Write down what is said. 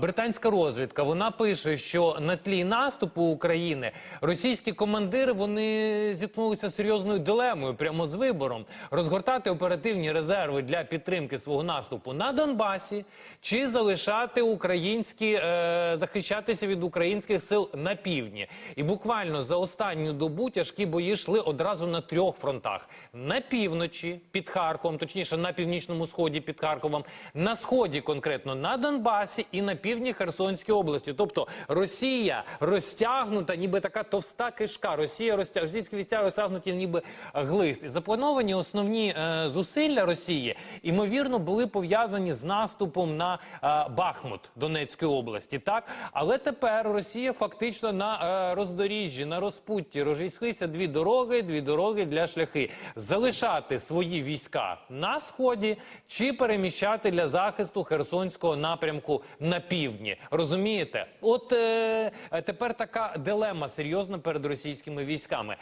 Британська розвідка вона пише, що на тлі наступу України російські командири вони зіткнулися серйозною дилемою прямо з вибором розгортати оперативні резерви для підтримки свого наступу на Донбасі чи залишати українські е, захищатися від українських сил на півдні. І буквально за останню добу тяжкі бої йшли одразу на трьох фронтах: на півночі під Харковом, точніше на північному сході під Харковом, на сході конкретно на Донбасі і на півдні Херсонської області. Тобто Росія розтягнута, ніби така товста кишка. Росія розтяг... російські війська розтягнуті, ніби глист. І заплановані основні е, зусилля Росії ймовірно були пов'язані з наступом на е, Бахмут Донецької області. Так, але тепер Росія фактично на е, роздоріжжі, на розпутті розійшлися дві дороги, дві дороги для шляхи залишати свої війська на сході чи переміщати для захисту Херсонського напрямку на півдні. Розумієте? От е, тепер така дилема серйозна перед російськими військами.